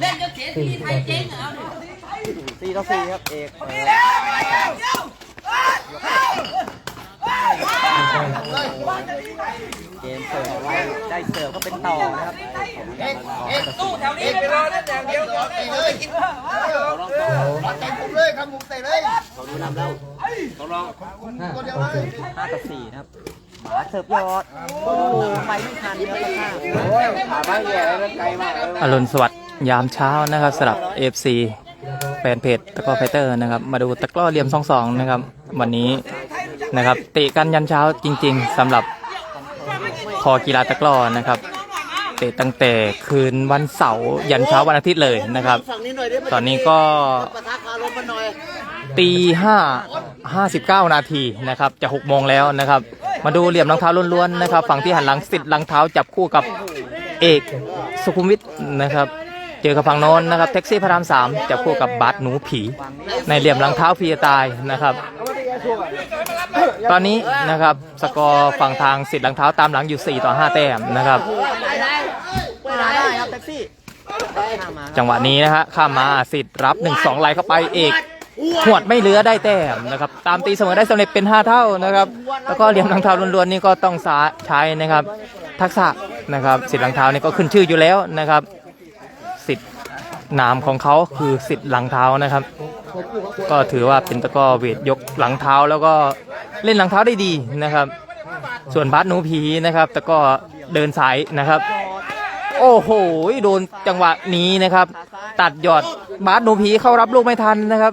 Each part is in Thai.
เล่นจะเสียทีไทยเจ๊งเหรอสี่ต่อสี่ครับเอกเกมเสิร์ฟไว้ได้เสิร์ฟก็เป็นต่อนะครับตู้แถวนี้ไปรอนั่นอย่างเดียวก่อนเตะเลยกินรัดใจผมเลยครับผมเตะเลยเขาดูนำแล้วตัวเดียวเลยห้าต่อสี่นะครับ หมาเสิร์ฟยอด โอ้โหไปไม่ทันครับข้างขาบ้านแย่แล้วไกลมากเลยอรุณสวัสดิ์ยามเช้านะครับสำหรับ FC แฟนเพจตะกร้อไฟเตอร์นะครับ มาดูตะกร้อเหลี่ยมสองสองนะครับ วันนี้นะครับเตะกันยันเช้าจริง ๆสำหรับคอกีฬาตะกร้อนะครับเตะตั้งแต่คืนวันเสาร์ยันเช้าวันอาทิตย์เลยนะครับ ฝั่งนี้หน่อยได้ไหมตอนนี้ก็ปะทะคารมมันหน่อยตีห้าห้าสิบเก้านาทีนะครับ จะหกโมงแล้วนะครับ มาดูเหลี่ยมรองเท้าล้วนๆนะครับ ฝั่งที่หันหลังสิทธิ์รองเท้าจับคู่กับเอกสุขุมวิทนะครับ เจอกับฝั่งโน้นนะครับแท็กซี่พระรามสามจับคู่กับบาสหนูผี ในเหลี่ยมรองเท้าพีตายนะครับ ตอนนี้นะครับสกอร์ฝั่งทางสิทธิ์รองเท้าตามหลังอยู่ 4 ต่อ 5 แต้มนะครับๆมาแต้มมาครับจังหวะนี้นะฮะข้ามมาสิทธิ์รับ 1 2ไหลเข้าไปเอก หวดไม่เหลือได้แต้มนะครับ ตามตีเสมอได้สำเร็จเป็น 5 เท่านะครับ แล้วก็เหลี่ยมรองเท้าล้วนๆนี่ก็ต้องใช้นะครับ ทักษะนะครับสิทธิ์รองเท้านี่ก็ขึ้นชื่ออยู่แล้วนะครับ สิทธิ์นามของเขาคือสิทธิ์หลังเท้านะครับ ก็ถือว่าเป็นตะก้อเวทยกหลังเท้าแล้วก็เล่นหลังเท้าได้ดีนะครับ ส่วนบาสหนูผีนะครับตะก้อเดินสายนะครับ โอ้โหโดนจังหวะนี้นะครับ ตัดยอดบาสหนูผีเข้ารับลูกไม่ทันนะครับ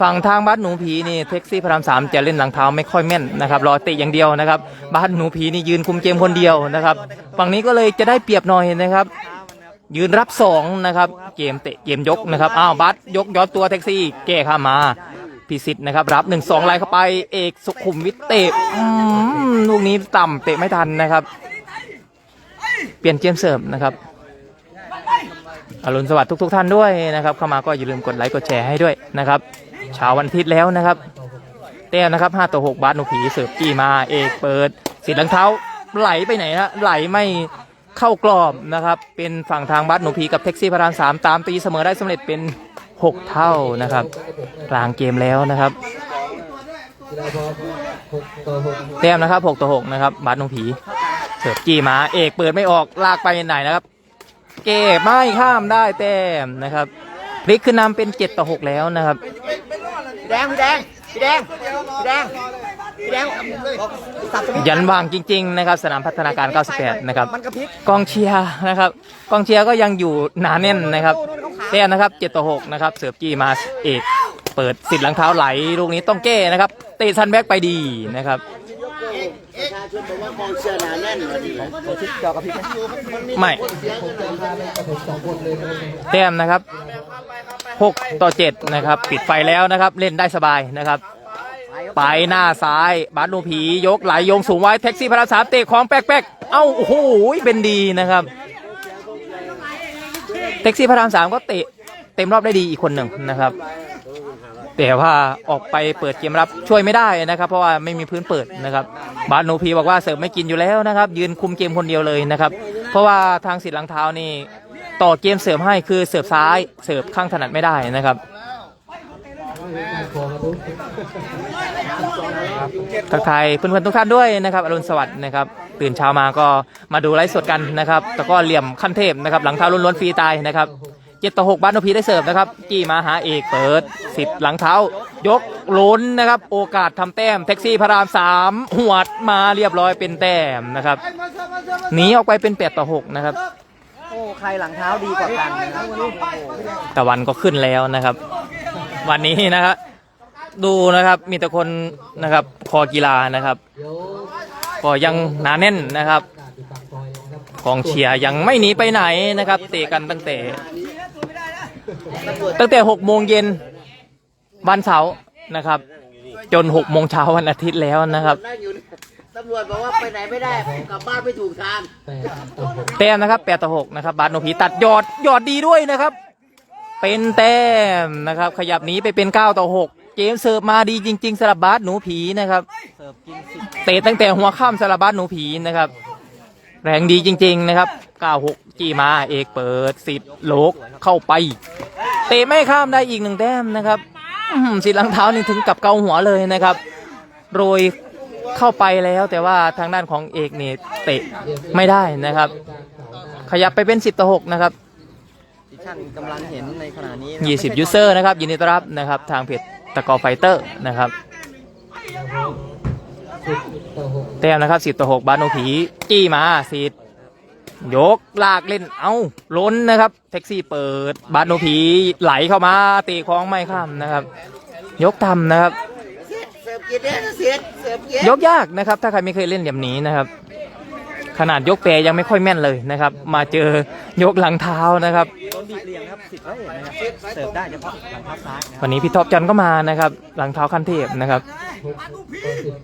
ฝั่งทางบาสหนูผีนี่เท็กซี่พระรามสามจะเล่นหลังเท้าไม่ค่อยแม่นนะครับรอเตะอย่างเดียวนะครับบาสหนูผีนี่ยืนคุมเกมคนเดียวนะครับ ฝั่งนี้ก็เลยจะได้เปรียบหน่อยนะครับ ยืนรับสองนะครับเกมเตะเกมยกนะครับอ้าวบัสยกย้อนตัวแท็กซี่แก้ข้ามาพิสิทธิ์นะครับรับหนึ่งสองไล่เข้าไปเอกสุขุมวิทเตะลูกนี้ต่ำเตะไม่ทันนะครับ เปลี่ยนเกมเสริมนะครับ อรุณสวัสดิ์ทุก ๆ ท่านด้วยนะครับ เข้ามาก็อย่าลืมกดไลค์กดแชร์ให้ด้วยนะครับเช้าวันอาทิตย์แล้วนะครับเต้มนะครับ5ต่อ6บาสหนูผีเสิร์ฟจี้มาเอกเปิดสิทธิ์ลังเท้าไหลไปไหนฮะไหลไม่เข้ากรอบนะครับ เป็นฝั่งทางบาสหนูผีกับแท็กซี่พระรามสามตามตีเสมอได้สำเร็จเป็น 6 เท่านะครับ กลางเกมแล้วนะครับแต้มนะครับ6ต่อ6นะครับบาสหนูผีเสิร์ฟจี้มาเอกเปิดไม่ออกลากไปไหนนะครับ เก็บไม่ข้ามได้แต้มนะครับพลิกขึ้นนำเป็น7ต่อ6แล้วนะครับ พี่แดงพี่แดงพี่แดงพี่แดงพี่แดงสับสวิตช์ยันวางจริง ๆ นะครับ สนามพัฒนาการ 98 นะครับ มันกระพริบกองเชียร์นะครับ กองเชียร์ก็ยังอยู่หนาแน่นนะครับแต้มนะครับ7ต่อ6นะครับ เสิร์ฟจี้มาเอก เปิดสิทธิ์หลังเท้าไหล ลูกนี้ต้องแก้นะครับ เตะซันแบ็กไปดีนะครับ ประชาชนบอกว่ากองเชียร์หนาแน่นเลยกระพริบจอกระพริบไหมไม่ แต้มนะครับ6ต่อ7นะครับ ปิดไฟแล้วนะครับ เล่นได้สบายนะครับ ไปหน้าซ้ายบาสลูผียกไหลยงสูงไว้แท็กซี่พระรามสามเตะของแป๊กๆเอ้าโอ้โหเป็นดีนะครับแท็กซี่พระรามสามก็เตะเต็มรอบได้ดีอีกคนหนึ่งนะครับ แต่ว่าออกไปเปิดเกมรับช่วยไม่ได้นะครับ เพราะว่าไม่มีพื้นเปิดนะครับ บาสโนพีบอกว่าเสิร์ฟไม่กินอยู่แล้วนะครับ ยืนคุมเกมคนเดียวเลยนะครับ เพราะว่าทางสิทธิ์หลังเท้านี่ต่อเกมเสิริมให้คือเสิร์ฟซ้ายเสิร์ฟข้างถนัดไม่ได้นะครับทักทายเพื่อนๆทุกท่านด้วยนะครับอรุณสวัสดิ์นะครับ ตื่นเช้ามาก็มาดูไลฟ์สดกันนะครับแล้วก็เหลี่ยมขั้นเทพนะครับ หลังเท้าล้วนๆฟรีตายนะครับ เจ็ดต่อหกบ้านโนพีได้เสิร์ฟนะครับจี้มาหาเอกเปิดสิบหลังเท้า ยกล้นนะครับ โอกาสทำแต้มแท็กซี่พระรามสามหวดมาเรียบร้อยเป็นแต้มนะครับหนีออกไปเป็นแปดต่อหกนะครับโอ้ใครหลังเท้าดีกว่ากันนะครับวันนี้โอ้โหตะวันก็ขึ้นแล้วนะครับ วันนี้นะครับดูนะครับมีแต่คนนะครับคอกีฬานะครับก็ยังหนาแน่นนะครับกองเชียร์ยังไม่หนีไปไหนนะครับ เตะกันตั้งแต่ ตั้งแต่หกโมงเย็นวันเสาร์นะครับ จนหกโมงเช้าวันอาทิตย์แล้วนะครับนั่งอยู่ตำรวจบอกว่าไปไหนไม่ได้กลับบ้านไม่ถูกทางแต้มนะครับแปดต่อหกนะครับ บาสโนพีตัดยอดยอดดีด้วยนะครับ เป็นแต้มนะครับ ขยับหนีไปเป็นเก้าต่อหกเกมเสิร์ฟมาดีจริง ๆสำหรับบาสหนูผีนะครับเสิร์ฟกินสิบเตะตั้งแต่หัวค่ำสำหรับบาสหนูผีนะครับ แรงดีจริง ๆ นะครับ 96 จีมาเอกเปิดสิทธิ์โลกเข้าไป เตะไม่ข้ามได้อีกหนึ่งแต้มนะครับอื้อหือสิทธิ์หลังเท้านี่ถึงกับเกาหัวเลยนะครับ โรยเข้าไปแล้วแต่ว่าทางด้านของเอกนี่เตะไม่ได้นะครับ ขยับไปเป็น 10 ต่อ 6 นะครับที่ท่านกำลังเห็นในขณะนี้นะ20ยูเซอร์นะครับ ยินดีต้อนรับนะครับ ทางเพจตะกอไฟเตอร์นะครับ แต้มนะครับ10ต่อ6บาโนผีจี้มาสิทธิ์ยกลากเล่นเอ้าล้นนะครับแท็กซี่เปิดบาโนผีไหลเข้ามาตีคล้องไม่ข้ามนะครับ ยกทำนะครับ เสิร์ฟเกียร์เนี่ยเสียเสิร์ฟเกียร์ยกยากนะครับ ถ้าใครไม่เคยเล่นแบบนี้นะครับ ขนาดยกแปรยังไม่ค่อยแม่นเลยนะครับ มาเจอยกหลังเท้านะครับโด นบีบเหลี่ยมครับสิบร้อยเอ็ดนะครับเสิร์ฟได้เฉพาะหลังเท้าซ้ายนะครับวันนี้พี่ท็อปจันก็มานะครับ หลังเท้าขั้นเทพนะครับ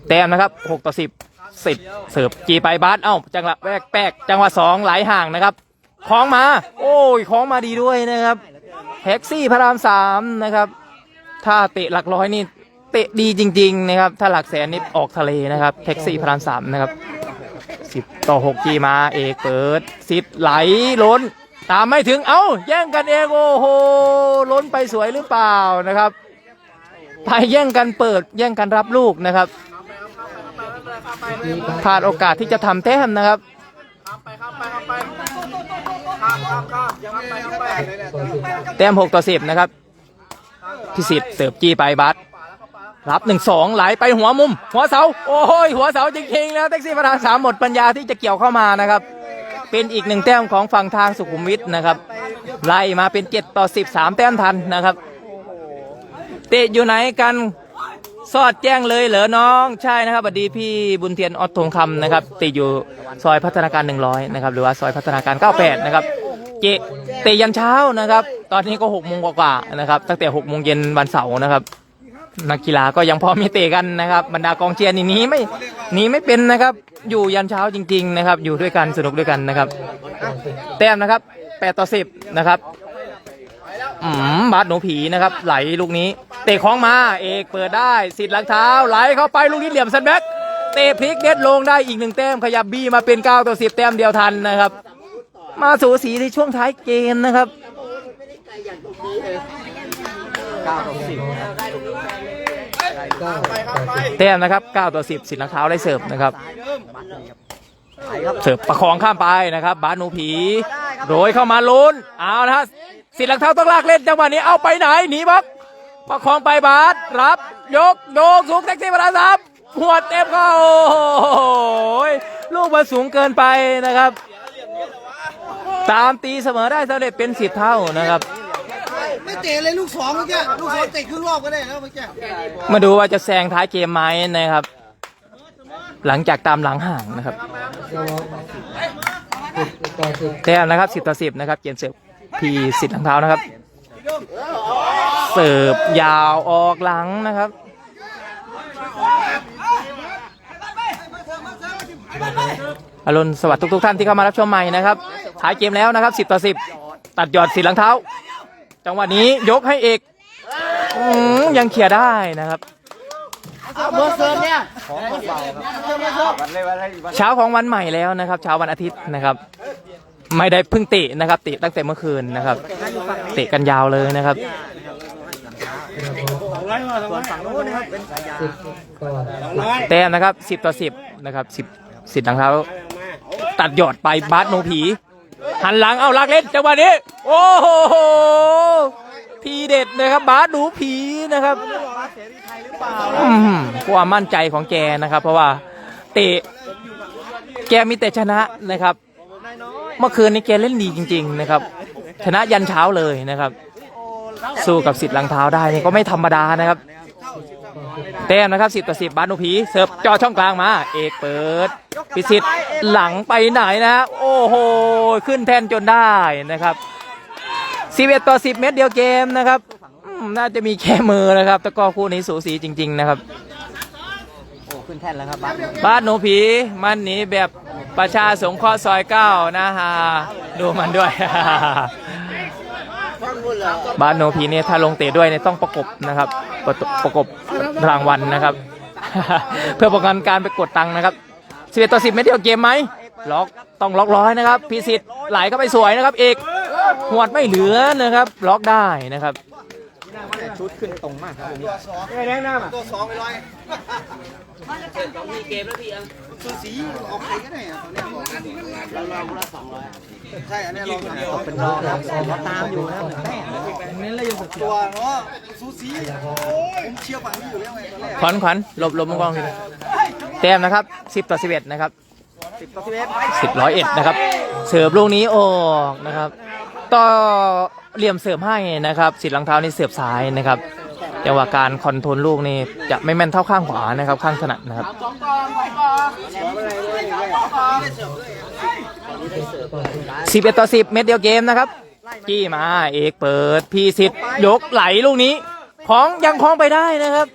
แต้มนะครับ6ต่อ10 10เสิร์ฟจีไปบาสเอ้าจังหวะแป๊กแป๊กจังหวะสองไหลห่างนะครับคล้องมา โอ้ยคล้องมาดีด้วยนะครับแท็กซี่พระรามสามนะครับ ถ้าเตะหลักร้อยนี่เตะดีจริง ๆ นะครับ ถ้าหลักแสนนี่ออกทะเลนะครับแท็กซี่พระรามสามนะครับ10ต่อ6จีมาเอกเปิดสิทธิ์ไหลล้น ตามไม่ถึง เอ้า แย่งกันเองโอ้โห ล้นไปสวยหรือเปล่านะครับ ไปแย่งกันเปิด แย่งกันรับลูกนะครับ พลาดโอกาสที่จะทำแต้มนะครับแต้ม6ต่อ10นะครับพิสิทธิ์เสิร์ฟจี้ไปบัสรับหนึ่งสองไหลไปหัวมุม หัวเสา โอ้ยหัวเสาจริงๆแล้วแท็กซี่ประธานสามหมดปัญญาที่จะเกี่ยวเข้ามานะครับ เป็นอีกหนึ่งแต้มของฝั่งทางสุขุมวิทนะครับ ไล่มาเป็น7ต่อ13แต้มทันนะครับ เตะอยู่ไหนกันสอดแจ้งเลยเหรอน้องใช่นะครับสวัสดีพี่บุญเทียนออดทองคำนะครับเตะอยู่ซอยพัฒนาการ 100นะครับหรือว่าซอยพัฒนาการ 98 นะครับ เจเตะยันเช้านะครับ ตอนนี้ก็6โมงกว่าๆนะครับ ตั้งแต่6โมงเย็นวันเสาร์นะครับ นักกีฬาก็ยังพอมีเตะกันนะครับ บรรดากองเชียร์นี่หนีไม่หนีไม่เป็นนะครับ อยู่ยันเช้าจริง ๆ นะครับ อยู่ด้วยกันสนุกด้วยกันนะครับ แต้มนะครับ8ต่อ10นะครับอืมบาสหนูผีนะครับ ไหลลูกนี้ เตะของมาเอกเปิดได้สิทธิ์หลังเท้าไหลเข้าไปลูกนี้เหลี่ยมซันแบ็กเตะพลิกเด็ดลงได้อีกหนึ่งแต้มขยับบี้มาเป็น9ต่อ10แต้มเดียวทันนะครับ มาสูสีในช่วงท้ายเกมนะครับ เก้าต่อสิบแต้มนะครับ9ต่อ10สิทธิ์หลังเท้าได้เสิร์ฟนะครับ ไปครับเสิร์ฟประคองข้ามไปนะครับ บาสหนูผี โรยเข้ามาลุ้นเอานะฮะสิทธิ์หลังเท้าต้องลากเล่นจังหวะนี้เอาไปไหนหนีบล็อกประคองไปบาสรับ ยกโยกสูงแท็กซี่มาแล้วครับหัวเต็มเข้าโอ้โหลูกมันสูงเกินไปนะครับ ตามตีเสมอได้สำเร็จเป็นสิบเท่านะครับ ไม่เตะเลยลูกสองเมื่อกี้ลูกสองเตะครึ่งรอบก็ได้แล้วเมื่อกี้มาดูว่าจะแซงท้ายเกมไหมนะครับ หลังจากตามหลังห่างนะครับ แต้มนะครับสิบต่อสิบนะครับ เกมเสิร์ฟพีสิทธิ์หลังเท้านะครับ เสิร์ฟยาวออกหลังนะครับอรุณสวัสดิ์ทุกๆท่านที่เข้ามารับชมใหม่นะครับท้ายเกมแล้วนะครับสิบต่อสิบตัดยอดสิทธิ์หลังเท้า จังหวะนี้ยกให้เอกอืมยังเคลียร์ได้นะครับเบอร์เซิร์ฟเนี่ยเช้าของวันใหม่แล้วนะครับ เช้าวันอาทิตย์นะครับ ไม่ได้เพิ่งเตะนะครับเตะตั้งแต่เมื่อคืนนะครับเตะกันยาวเลยนะครับ ส่วนฝั่งโน้นนะครับเป็นสายยาแต้มนะครับ 10 ต่อ 10 นะครับ 10สิทธิ์ทางเท้าตัดยอดไปบาสโนผี หันหลังเอาลักเล่นจังหวะนี้ โอ้โหทีเด็ดนะครับบาสหนูผีนะครับความมั่นใจของแกนะครับ เพราะว่าเตะแกมีแต่ชนะนะครับ เมื่อคืนนี้แกเล่นดีจริง ๆ นะครับ ชนะยันเช้าเลยนะครับ สู้กับสิทธิ์ลังเท้าได้นี่ก็ไม่ธรรมดานะครับ แต้มนะครับสิบต่อสิบบาสโนผีเสิร์ฟจ่อช่องกลางมา เอกเปิดพิสิทธิ์หลังไปไหนนะโอ้โหขึ้นแท่นจนได้นะครับสิบเอ็ดต่อสิบเมตรเดียวเกมนะครับอืมน่าจะมีแค่มือนะครับแต่ก็คู่นี้สูสีจริง ๆ นะครับโอ้ขึ้นแท่นแล้วครับบัสบ้านหนูผีมันหนีแบบประชาสงเคราะห์ซอยเก้านะฮะดูมันด้วย บ้านหนูผีเนี่ยถ้าลงเตะด้วยเนี่ยต้องประกบนะครับประตประกบรางวัลนะครับ เพื่อป้องกันการไปกดตังค์นะครับ11ต่อ10ไม่เดียวเกมไหมล็อกต้องล็อกร้อยนะครับพิสิทธิ์ไหลเข้าไปสวยนะครับเอกหวดไม่เหลือนะครับ ล็อกได้นะครับชุดขึ้นตรงมากครับตรงนี้ตัวสองไปลอย มีเกมแล้วพี่เอ็มสูสีออกใครก็ได้อะตอนนี้บอกเราเราละสองร้อยใช่อันนี้เราเป็นรองครับเราตามอยู่นะครับแต้มตัวเนาะสูสีผมเชียร์ฝั่งนี้อยู่แล้วไงตอนแรกขวัญขวัญหลบหลบมุมกล้องทีนึงแต้มนะครับ 10 ต่อ 11 นะครับ สิบต่อสิบเอ็ด10ร้อยเอ็ดนะครับ เสิร์ฟลูกนี้ออกนะครับ ต่อเหลี่ยมเสิร์ฟให้นะครับสิทธิ์หลังเท้านี่เสิร์ฟซ้ายนะครับ จังหวะการคอนโทรลลูกนี่จะไม่แม่นเท่าข้างขวานะครับ ข้างถนัดนะครับสองกองสองกอง11ต่อ10เม็ดเดียวเกมนะครับจี้มาเอกเปิดพีสิทธิ์ยกไหลลูกนี้ของยังคล้องไปได้นะครับ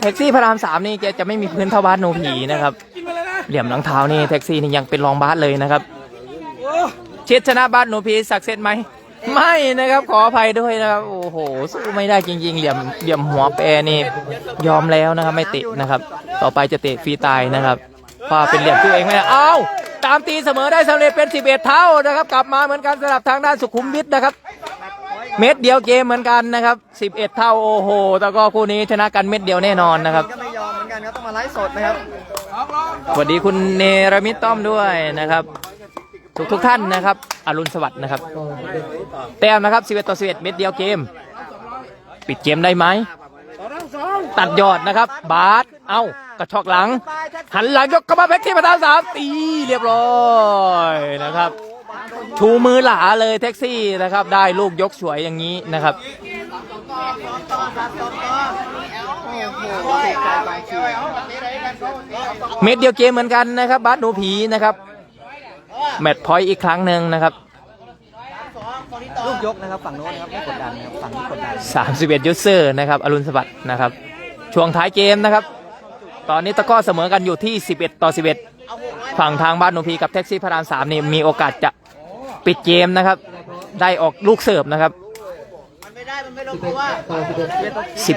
แท็กซี่พระรามสามนี่แกจะไม่มีพื้นเท่าบ้าสโนผีนะครับ เหลี่ยมหลังเท้านี่แท็กซี่นี่ยังเป็นรองบ้าสเลยนะครับเชิดชนะบ้าสโนผีสักเซตไหม ไม่นะครับขออภัยด้วยนะครับโอ้โหสู้ไม่ได้จริง ๆ เหลี่ยมเหลี่ยมหัวแปรนี่ยอมแล้วนะครับ ไม่ตินะครับ ต่อไปจะเตะฟรีตายนะครับเพราะว่าเป็นเหลี่ยมตัวเองไม่ได้เอ้าตามตีเสมอได้สำเร็จเป็น 11 เท่านะครับ กลับมาเหมือนกันสำหรับทางด้านสุขุมวิทนะครับ เม็ดเดียวเกมเหมือนกันนะครับ 11 เท่าโอ้โหแต่ก็คู่นี้ชนะกันเม็ดเดียวแน่นอนนะครับก็ไม่ยอมเหมือนกันครับต้องมาไลฟ์สดนะครับสวัสดีคุณเนรมิตต้อมด้วยนะครับ ทุกทุกท่านนะครับอรุณสวัสดิ์นะครับ แต้มนะครับ11ต่อ11เม็ดเดียวเกม ปิดเกมได้ไหม ตัดยอดนะครับ บาสเอ้ากระชอกหลัง หันหลังยกกระบาแพ็กที่ประธานสามตีเรียบร้อยนะครับ ชูมือหลาเลยแท็กซี่นะครับ ได้ลูกยกสวยอย่างนี้นะครับเม็ดเดียวเกมเหมือนกันนะครับบาสหนูผีนะครับ แมตช์พอยต์อีกครั้งหนึ่งนะครับ ลูกยกนะครับฝั่งโน้นนะครับไม่กดดันนะครับฝั่งนี้กดดัน31ยูเซอร์นะครับอรุณสวัสดิ์นะครับ ช่วงท้ายเกมนะครับ ตอนนี้ตะกร้อเสมอกันอยู่ที่ 11 ต่อ 11 ฝั่งทางบ้านหนูพีกับแท็กซี่พระรามสามนี่มีโอกาสจะปิดเกมนะครับ ได้ออกลูกเสิร์ฟนะครับ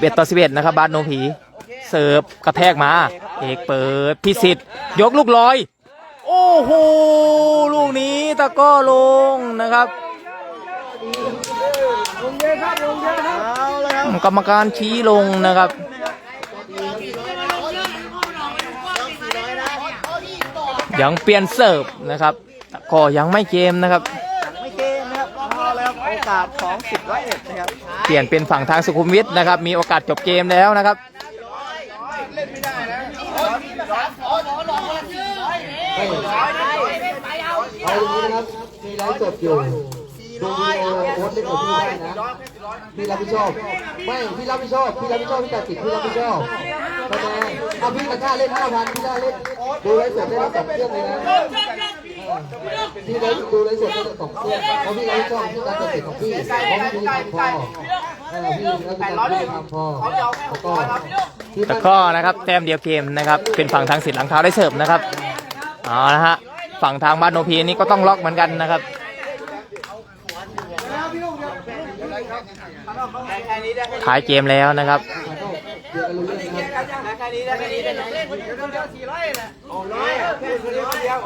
11 ต่อ 11 นะครับ บ้านโนผีเสิร์ฟกระแทกมา เอกเปิดพิสิทธิ์ยกลูกลอย โอ้โหลูกนี้ตะกร้อลงนะครับเอาเลยครับกรรมการชี้ลงนะครับยังเปลี่ยนเสิร์ฟนะครับก็ยังไม่เกมนะครับไม่เกมนะครับเอาเลยครับโอกาสของสิบร้อยเอ็ดนะครับเปลี่ยนเป็นฝั่งทางสุขุมวิทนะครับ มีโอกาสจบเกมแล้วนะครับเเอาอย่างนี้นะครับมีไลฟ์สดอยู่ดูวิดีโอโพสต์เล่นกับพี่ได้นะพี่รับผิดชอบไม่พี่รับผิดชอบพี่รับผิดชอบพี่ตัดสินพี่รับผิดชอบคะแนนเอาพี่ตะกร้าเล่นห้าพันพี่ได้เล่นดูไลฟ์สดได้รับสองเครื่องเลยนะพี่ไลฟ์ดูไลฟ์สดได้รับสองเครื่องเพราะพี่รับผิดชอบพี่ตัดสินของพี่เพราะพี่มีพอพี่รับผิดชอบพี่มีความพอตะก้อนะครับแต้มเดียวเกมนะครับเป็นฝั่งทางสิทธิ์หลังเท้าได้เสิร์ฟนะครับเอาละฮะ ฝั่งทางบ้านโนพีนี่ก็ต้องล็อกเหมือนกันนะครับท้ายเกมแล้วนะครับเดี๋ยวกันรู้เรื่องนะครั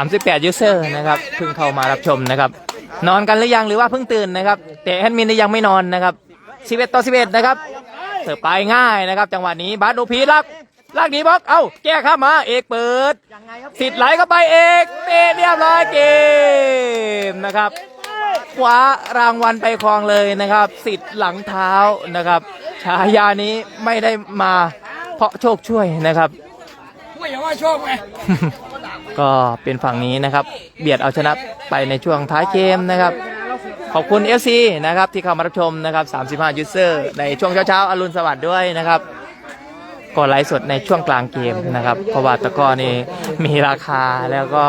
บ38ยูเซอร์นะครับเพิ่งเข้ามารับชมนะครับ นอนกันหรือยังหรือว่าเพิ่งตื่นนะครับ แต่แอดมินยังไม่นอนนะครับ11ต่อ11นะครับเสิร์ฟไปง่ายนะครับ จังหวะนี้บาสโนพีลัก ลักหนีบล็อก เอ้า แก้ข้ามมา เอกเปิด ยังไงครับสิทธิ์ไหลเข้าไปเอกเตะเรียบร้อยเกมนะครับ คว้ารางวัลไปครองเลยนะครับ สิทธิ์หลังเท้านะครับ ฉายานี้ไม่ได้มาเพราะโชคช่วยนะครับ ไม่อย่าว่าโชคไงก็เป็นฝั่งนี้นะครับ เบียดเอาชนะไปในช่วงท้ายเกมนะครับ ขอบคุณ FC นะครับที่เข้ามารับชมนะครับ 35 ยูเซอร์ในช่วงเช้าๆอรุณสวัสดิ์ด้วยนะครับ ก็ไลฟ์สดในช่วงกลางเกมนะครับ เพราะว่าตะกร้อนี่มีราคาแล้วก็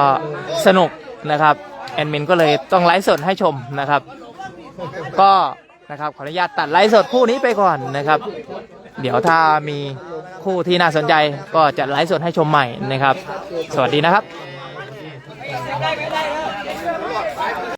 สนุกนะครับแอดมินก็เลยต้องไลฟ์สดให้ชมนะครับ ก็นะครับขออนุญาตตัดไลฟ์สดคู่นี้ไปก่อนนะครับ เดี๋ยวถ้ามีคู่ที่น่าสนใจก็จะไลฟ์สดให้ชมใหม่นะครับ สวัสดีนะครับ